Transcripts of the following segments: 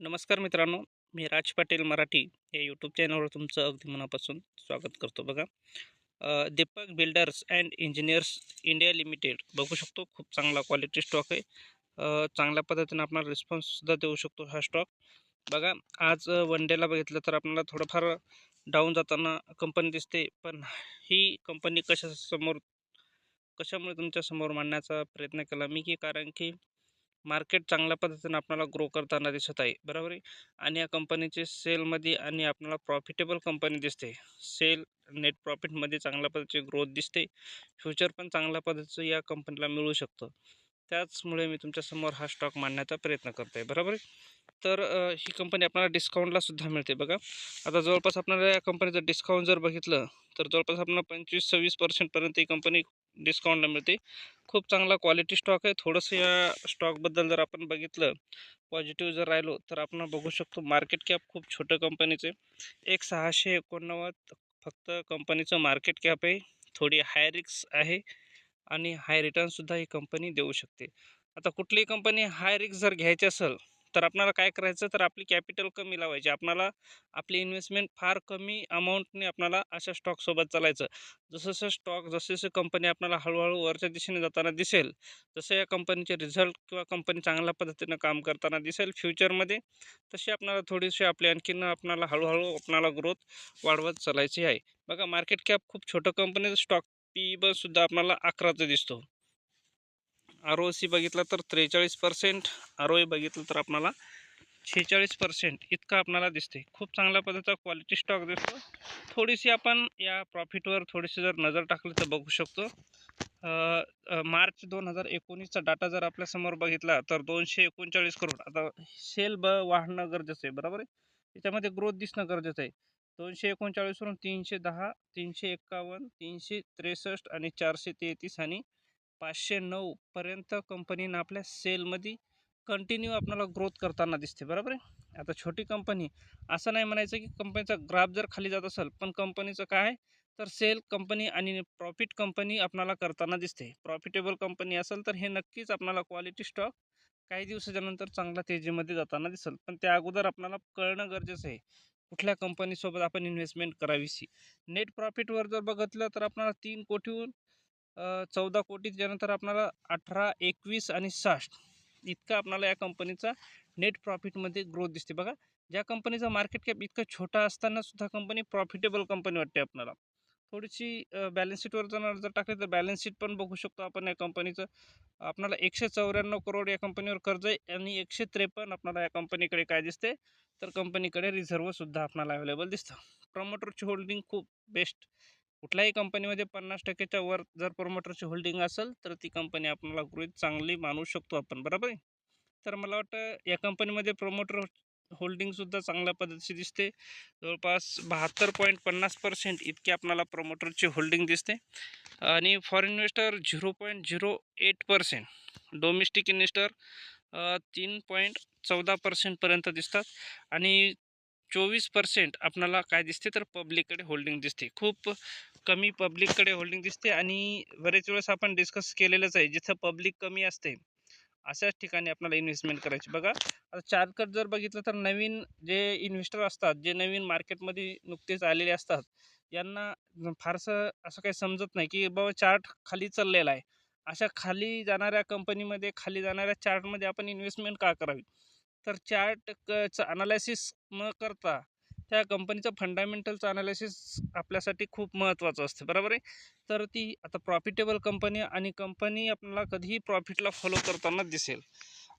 नमस्कार मित्रांनो मी राज पाटील मराठी या यूट्यूब चॅनलवर तुमचं अगदी मनापासून स्वागत करतो बघा. Deepak Builders and Engineers India Limited बघू शकतो खूप चांगला क्वालिटी स्टॉक आहे. चांगल्या पद्धतीने आपल्याला रिस्पॉन्ससुद्धा देऊ शकतो हा स्टॉक बघा आज वन डेला बघितलं तर आपल्याला थोडंफार डाऊन जाताना कंपनी दिसते पण ही कंपनी कशासमोर कशामुळे तुमच्यासमोर मांडण्याचा प्रयत्न केला? मी की कारण की मार्केट चांगल्या पद्धतीने आपल्याला ग्रो करताना दिसत आहे. बरोबर आहे? आणि या कंपनीचे सेलमध्ये आणि आपल्याला प्रॉफिटेबल कंपनी दिसते. सेल नेट प्रॉफिटमध्ये चांगल्या पद्धतीची ग्रोथ दिसते. फ्युचर पण चांगल्या पद्धतीचं या कंपनीला मिळू शकतं. त्याचमुळे मी तुमच्यासमोर हा स्टॉक मांडण्याचा प्रयत्न करतो आहे बरोबर आहे? तर ही कंपनी आपल्याला डिस्काउंटला सुद्धा मिळते बघा. आता जवळपास आपल्याला या कंपनीचं डिस्काउंट जर बघितलं तर जवळपास आपल्याला पंचवीस सव्वीस पर्सेंटपर्यंत ही कंपनी डिस्काउंटला मिळते. खूप चांगला क्वालिटी स्टॉक आहे. थोडंसं या स्टॉकबद्दल जर आपण बघितलं पॉझिटिव्ह जर राहिलो तर आपण बघू शकतो मार्केट कॅप खूप छोटं कंपनीचे एक सहाशे एकोणनव्वद फक्त कंपनीचं मार्केट कॅप आहे. थोडी हाय रिक्स आहे आणि हाय रिटर्नसुद्धा ही कंपनी देऊ शकते. आता कुठलीही कंपनी हाय रिक्स जर घ्यायची असेल तर आपल्याला काय करायचं तर आपली कॅपिटल कमी लावायची. आपणाला आपली इन्व्हेस्टमेंट फार कमी अमाऊंटने आपणाला अशा स्टॉकसोबत चालायचं. जसं जसं स्टॉक जसे जसे कंपनी आपल्याला हळूहळू वरच्या दिशेने जाताना दिसेल जसं या कंपनीचे रिझल्ट किंवा कंपनी चांगल्या पद्धतीनं काम करताना दिसेल. फ्युचरमध्ये तशी आपणाला थोडीशी आपली आणखीन आपणाला हळूहळू आपणाला ग्रोथ वाढवत चालायची आहे. बघा मार्केट कॅप खूप छोटं कंपनीचं स्टॉक पी सुद्धा आपल्याला अकराचा दिसतो. आर ओ सी बघितला तर त्रेचाळीस पर्सेंट आर ओ ए बघितलं तर आपणाला शेहेचाळीस पर्सेंट इतका आपणाला दिसते खूप चांगल्या पद्धतीचा क्वालिटी स्टॉक दिसतो. थोडीशी आपण या प्रॉफिटवर थोडीशी जर नजर टाकली तर बघू शकतो. मार्च दोन हजार एकोणीसचा डाटा जर आपल्यासमोर बघितला तर दोनशे एकोणचाळीस करोड. आता सेल ब वाढणं गरजेचं आहे बरोबर आहे? त्याच्यामध्ये ग्रोथ दिसणं गरजेचं आहे. दोनशे एकोणचाळीसवरून तीनशे दहा तीनशे एक्कावन्न तीनशे त्रेसष्ट आणि चारशे तेहतीस आणि पाचशे नऊ पर्यंत कंपनीनं आपल्या सेलमध्ये कंटिन्यू आपल्याला ग्रोथ करताना दिसते बरोबर आहे? आता छोटी कंपनी असं नाही म्हणायचं की कंपनीचा ग्राफ जर खाली जात असेल पण कंपनीचं काय आहे? तर सेल कंपनी आणि प्रॉफिट कंपनी आपणाला करताना दिसते. प्रॉफिटेबल कंपनी असेल तर हे नक्कीच आपल्याला क्वालिटी स्टॉक काही दिवसाच्यानंतर चांगला तेजीमध्ये जाताना दिसेल. पण त्या अगोदर आपल्याला कळणं गरजेचं आहे. कुठल्या कंपनीसोबत आपण इन्व्हेस्टमेंट करावीशी? नेट प्रॉफिटवर जर बघितलं तर आपणाला तीन कोटीहून चौदा कोटी त्यानंतर आपणाला अठरा एकवीस आणि साठ इतका आपल्याला या कंपनीचा नेट प्रॉफिटमध्ये ग्रोथ दिसते बघा ज्या कंपनीचा मार्केट कॅप इतकं छोटा असताना सुद्धा कंपनी प्रॉफिटेबल कंपनी वाटते आपल्याला थोडीशी बॅलन्स शीटवर जाणार जर टाकली तर बॅलन्स शीट पण बघू शकतो आपण या कंपनीचं आपणाला एकशे चौऱ्याण्णव करोड या कंपनीवर कर्ज आहे आणि एकशे त्रेपन्न आपणाला या कंपनीकडे काय दिसते तर कंपनीकडे रिझर्वसुद्धा आपणाला अवेलेबल दिसतं. प्रमोटरची होल्डिंग खूप बेस्ट कुठल्याही कंपनीमध्ये पन्नास टक्क्याच्या वर जर प्रमोटरची होल्डिंग असेल तर ती कंपनी आपल्याला गृहित चांगली मानू शकतो आपण बरोबर आहे? तर मला वाटतं या कंपनीमध्ये प्रमोटर होल्डिंगसुद्धा चांगल्या पद्धतीची दिसते. जवळपास बहात्तर पॉईंट पन्नास पर्सेंट इतकी आपल्याला प्रमोटरची होल्डिंग दिसते. आणि foreign investor zero point zero eight percent domestic investor तीन पॉईंट चौदा पर्सेंटपर्यंत दिसतात. आणि चोवीस पर्सेंट आपल्याला काय दिसते तर पब्लिककडे होल्डिंग दिसते. खूप कमी पब्लिककडे होल्डिंग दिसते आणि बरेच वेळेस आपण डिस्कस केलेलंच आहे जिथं पब्लिक कमी असते अशाच ठिकाणी आपल्याला इन्व्हेस्टमेंट करायची. बघा आता चार्टकट जर बघितलं तर नवीन जे इन्व्हेस्टर असतात जे नवीन मार्केटमध्ये नुकतेच आलेले असतात यांना फारसं असं काही समजत नाही की बाबा चार्ट खाली चाललेला आहे. अशा खाली जाणाऱ्या कंपनीमध्ये खाली जाणाऱ्या चार्टमध्ये आपण इन्व्हेस्टमेंट का करावी? तर चार्टचं अनालायसिस न करता त्या कंपनीचं फंडामेंटलचं अनालिसिस आपल्यासाठी खूप महत्त्वाचं असतं. बरोबर आहे? तर ती आता प्रॉफिटेबल कंपनी आणि कंपनी आपल्याला कधीही प्रॉफिटला फॉलो करताना दिसेल.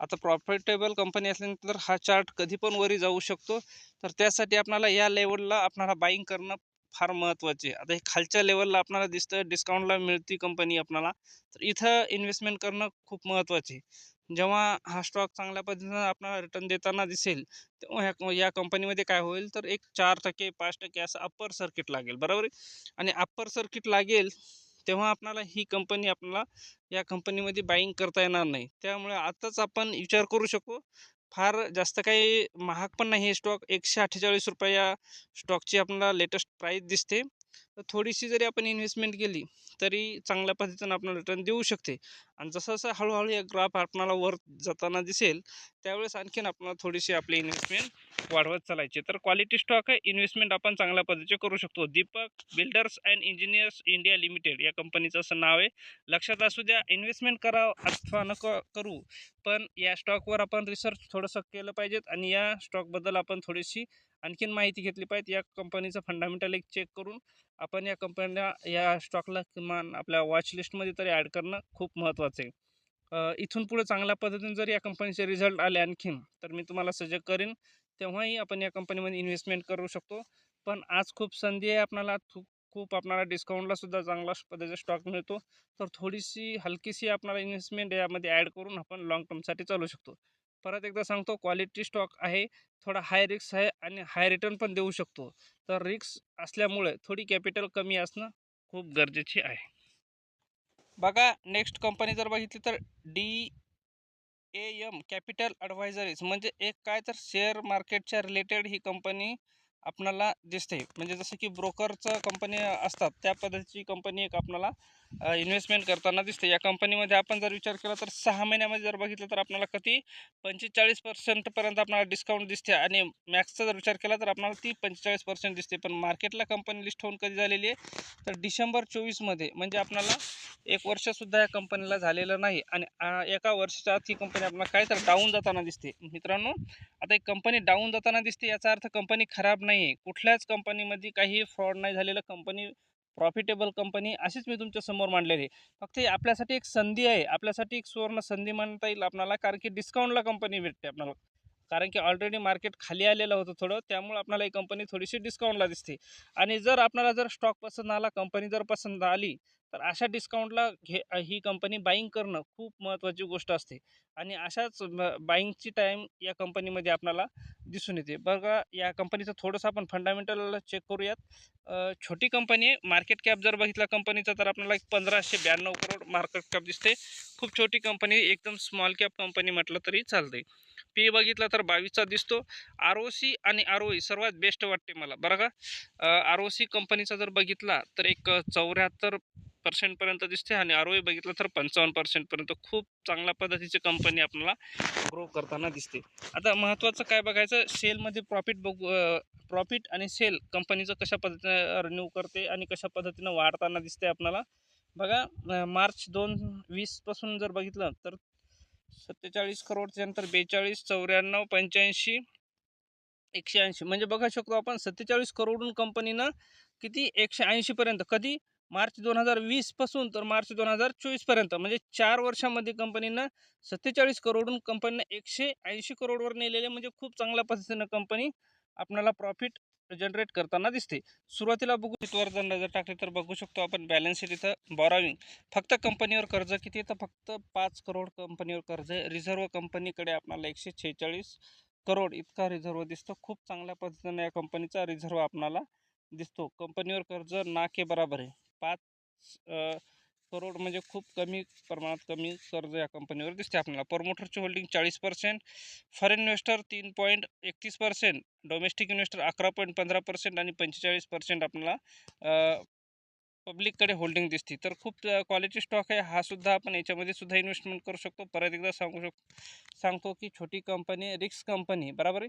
आता प्रॉफिटेबल कंपनी असल्यानंतर हा चार्ट कधी पण वरी जाऊ शकतो. तर त्यासाठी आपणाला या लेवलला आपणाला बाईंग करणं फार महत्त्वाचे आता हे खालच्या लेवलला आपल्याला दिसतं डिस्काउंटला मिळती कंपनी आपणाला. तर इथं इन्व्हेस्टमेंट करणं खूप महत्त्वाचे जेव्हा हा स्टॉक चांगल्या पद्धतीनं आपणाला रिटर्न देताना दिसेल तेव्हा ह्या या कंपनीमध्ये काय होईल? तर एक चार टक्के पाच टक्के असं अप्पर सर्किट लागेल. बरोबर आहे? आणि अप्पर सर्किट लागेल तेव्हा आपणाला ही कंपनी आपल्याला या कंपनीमध्ये बाईंग करता येणार नाही. त्यामुळे आताच आपण विचार करू शकू फार जास्त काही महाग पण नाही हे स्टॉक एकशे अठ्ठेचाळीस रुपये या स्टॉकची आपल्याला लेटेस्ट प्राईस दिसते. तर थोडीशी जरी आपण इन्व्हेस्टमेंट केली तरी चांगल्या पद्धतीनं आपल्याला रिटर्न देऊ शकते. आणि जसं जसं हळूहळू एक ग्राफ आपणाला वर जाताना दिसेल त्यावेळेस आणखीन आपल्याला थोडीशी आपली इन्व्हेस्टमेंट वाढवत चालायची. तर क्वालिटी स्टॉक आहे इन्व्हेस्टमेंट आपण चांगल्या पद्धतीचे करू शकतो. Deepak Builders and Engineers India Limited या कंपनीचं असं नाव आहे. लक्षात असू द्या इन्व्हेस्टमेंट करा अथवा नको करू पण या स्टॉकवर आपण रिसर्च थोडंसं केलं पाहिजेत. आणि या स्टॉकबद्दल आपण थोडीशी आणखीन माहिती घेतली पाहिजे. या कंपनीचं फंडामेंटल एक चेक करून आपण या कंपनीला या स्टॉकला किमान आपल्या वॉचलिस्टमध्ये तरी ॲड करणं खूप महत्त्वाचं आहे. इथून पुढे चांगल्या पद्धतीने जर या कंपनीचे रिझल्ट आले आणखीन तर मी तुम्हाला सजेक्ट करेन तेव्हाही आपण या कंपनीमध्ये इन्व्हेस्टमेंट करू शकतो. पण आज खूप संधी आहे आपल्याला खूप खूप आपल्याला डिस्काउंटला सुद्धा चांगला पद्धतीचा स्टॉक मिळतो. तर थोडीशी हलकीशी आपणाला इन्व्हेस्टमेंट यामध्ये ॲड करून आपण लाँग टर्मसाठी चालू शकतो. परत एकदा सांगतो क्वालिटी स्टॉक आहे थोडा हाय रिक्स आहे आणि हाय रिटर्न पण देऊ शकतो. तर रिक्स असल्यामुळे थोडी कॅपिटल कमी असणं खूप गरजेची आहे. बघा नेक्स्ट कंपनी जर बघितली तर D A M Capital Advisories म्हणजे एक काय तर शेअर मार्केटच्या रिलेटेड ही कंपनी आपणाला दिसते. म्हणजे जसं की ब्रोकरचं कंपनी असतात त्या पद्धतीची कंपनी एक आपणाला इन्व्हेस्टमेंट करताना दिसते. या कंपनीमध्ये आपण जर विचार केला तर सहा महिन्यामध्ये जर बघितलं तर आपल्याला किती? पंचेचाळीस पर्सेंटपर्यंत आपल्याला डिस्काउंट दिसते. आणि मॅक्सचा जर विचार केला तर आपल्याला ती पंचेचाळीस पर्सेंट दिसते. पण मार्केटला कंपनी लिस्ट होऊन कधी झालेली आहे? तर डिसेंबर चोवीसमध्ये. म्हणजे आपल्याला एक वर्षसुद्धा या कंपनीला झालेलं नाही आणि एका वर्षाच्या आत ही कंपनी आपल्याला काय तर डाऊन जाताना दिसते. मित्रांनो आता एक कंपनी डाऊन जाताना दिसते याचा अर्थ कंपनी खराब नाही आहे कुठल्याच कंपनीमध्ये काही फ्रॉड नाही झालेलं. कंपनी प्रॉफिटेबल कंपनी अशीच मी तुमच्यासमोर मांडलेली. आहे फक्त ही आपल्यासाठी एक संधी आहे. आपल्यासाठी एक सुवर्ण संधी म्हणता येईल आपल्याला कारण की डिस्काउंटला कंपनी भेटते आपल्याला. कारण की ऑलरेडी मार्केट खाली आलेलं होतं थोडं त्यामुळे आपल्याला ही कंपनी थोडीशी डिस्काउंटला दिसते. आणि जर आपल्याला जर स्टॉक पसंत आला कंपनी जर पसंत आली तर अशा डिस्काउंटला घे ही कंपनी बाईंग करणं खूप महत्त्वाची गोष्ट असते आणि अशाच बाईंगची टाईम या कंपनीमध्ये आपल्याला दिसून येते. बघा या कंपनीचं थोडंसं आपण फंडामेंटल चेक करूयात. छोटी कंपनी आहे. मार्केट कॅप जर बघितला कंपनीचा तर आपल्याला एक पंधराशे ब्याण्णव करोड मार्केट कॅप दिसते. खूप छोटी कंपनी एकदम स्मॉल कॅप कंपनी म्हटलं तरी चालते पी बघितला तर बावीसचा दिसतो. आर ओ सी आणि आर ओ ई सर्वात बेस्ट वाटते मला. बरं का? आर ओ सी कंपनीचा जर बघितला तर एक चौऱ्याहत्तर पर्सेंटपर्यंत दिसते आणि आर ओ बघितलं तर पंचावन्न पर्सेंटपर्यंत खूप चांगल्या पद्धतीची कंपनी आपल्याला ग्रो करताना दिसते. आता महत्त्वाचं काय बघायचं? सेलमध्ये प्रॉफिट बघू प्रॉफिट आणि सेल कंपनीचं कशा पद्धतीनं रिन्यू करते आणि कशा पद्धतीनं वाढताना दिसते आपल्याला? बघा मार्च दोन वीसपासून जर बघितलं तर सत्तेचाळीस करोडच्या नंतर बेचाळीस चौऱ्याण्णव पंच्याऐंशी एकशे ऐंशी. म्हणजे बघा शकतो आपण सत्तेचाळीस करोडून कंपनीनं किती? एकशे ऐंशीपर्यंत कधी? मार्च दोन हजार वीसपासून तर मार्च दोन हजार चोवीसपर्यंत म्हणजे चार वर्षामध्ये कंपनीनं सत्तेचाळीस करोडून कंपनीनं एकशे ऐंशी करोडवर नेलेले म्हणजे खूप चांगल्या पद्धतीनं कंपनी आपल्याला प्रॉफिट जनरेट करताना दिसते. सुरुवातीला बघू शीटवर जर नजर टाकली तर बघू शकतो आपण बॅलन्स शीट इथं बॉराविंग फक्त कंपनीवर कर्ज किती तर फक्त पाच करोड कंपनीवर कर्ज आहे. रिझर्व्ह कंपनीकडे आपल्याला एकशे छेचाळीस करोड इतका रिझर्व्ह दिसतो. खूप चांगल्या पद्धतीनं या कंपनीचा रिझर्व्ह आपणाला दिसतो. कंपनीवर कर्ज ना के बराबर आहे. पाच करोड म्हणजे खूप कमी प्रमाणात कमी कर्ज या कंपनीवर दिसते आपल्याला. प्रमोटरची होल्डिंग चाळीस पर्सेंट फॉरेन इन्व्हेस्टर तीन पॉईंट एकतीस पर्सेंट डोमेस्टिक इन्व्हेस्टर अकरा पॉईंट पंधरा पर्सेंट आणि पंचेचाळीस पर्सेंट आपल्याला पब्लिककडे होल्डिंग दिसते. तर खूप क्वालिटी स्टॉक आहे. हा सुद्धा आपण याच्यामध्ये सुद्धा इन्व्हेस्टमेंट करू शकतो. परत एकदा सांगू शक सांगतो की छोटी कंपनी रिक्स कंपनी बरोबर आहे?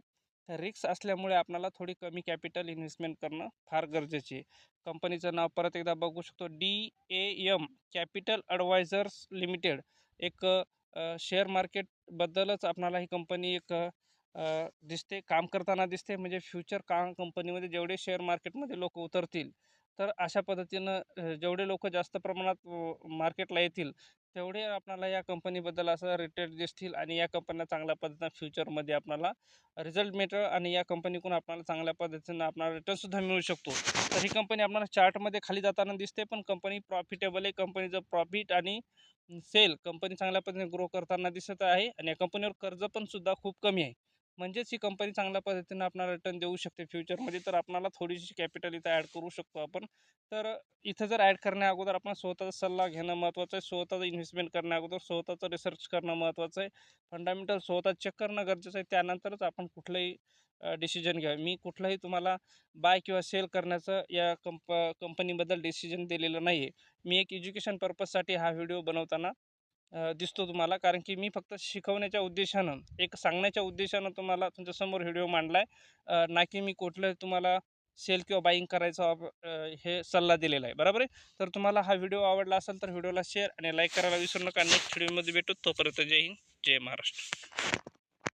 रिक्स असल्यामुळे आपल्याला थोडी कमी कॅपिटल इन्व्हेस्टमेंट करणं फार गरजेचे कंपनीचं नाव परत एकदा बघू शकतो. D A M Capital Advisors Limited. एक शेअर मार्केटबद्दलच आपणाला ही कंपनी एक दिसते काम करताना दिसते. म्हणजे फ्युचर का कंपनीमध्ये जेवढे शेअर मार्केटमध्ये लोक उतरतील तर अशा पद्धतीनं जेवढे लोक जास्त प्रमाणात मार्केटला येतील तेवढे आपल्याला या कंपनीबद्दल असं रेटेड दिसतील आणि या कंपन्या चांगल्या पद्धतीनं फ्युचरमध्ये आपणाला रिझल्ट मिळतं आणि या कंपनीकडून आपल्याला चांगल्या पद्धतीनं आपणाला रिटर्नसुद्धा मिळू शकतो. तर ही कंपनी आपल्याला चार्टमध्ये खाली जाताना दिसते पण कंपनी प्रॉफिटेबल आहे. कंपनीचं प्रॉफिट आणि सेल कंपनी चांगल्या पद्धतीने ग्रो करताना दिसत आहे आणि या कंपनीवर कर्ज पण सुद्धा खूप कमी आहे. म्हणजेच ही कंपनी चांगल्या पद्धतीनं आपणाला रिटर्न देऊ शकते फ्युचरमध्ये तर आपणाला थोडीशी कॅपिटल इथं ॲड करू शकतो आपण. तर इथं जर ॲड करण्या अगोदर आपण स्वतःचा सल्ला घेणं महत्त्वाचं आहे. स्वतःचं इन्व्हेस्टमेंट करण्या अगोदर स्वतःचं रिसर्च करणं महत्त्वाचं आहे. फंडामेंटल स्वतः चेक करणं गरजेचं आहे. त्यानंतरच आपण कुठलंही डिसिजन घ्या मी कुठलाही तुम्हाला बाय किंवा सेल करण्याचं या कंप कंपनीबद्दल डिसिजन दिलेलं नाही आहे मी एक एज्युकेशन पर्पजसाठी हा व्हिडिओ बनवताना दिसतो तुम्हाला. कारण की मी फक्त शिकवण्याच्या उद्देशानं एक सांगण्याच्या उद्देशानं तुम्हाला तुमच्यासमोर व्हिडिओ मांडला आहे ना की मी कुठलं तुम्हाला सेल किंवा बाईंग करायचा हे सल्ला दिलेला आहे. बरोबर आहे? तर तुम्हाला हा व्हिडिओ आवडला असेल तर व्हिडिओला शेअर आणि लाईक करायला विसरू नका. नेक्स्ट व्हिडिओमध्ये भेटू. तोपर्यंत जय हिंद जय महाराष्ट्र.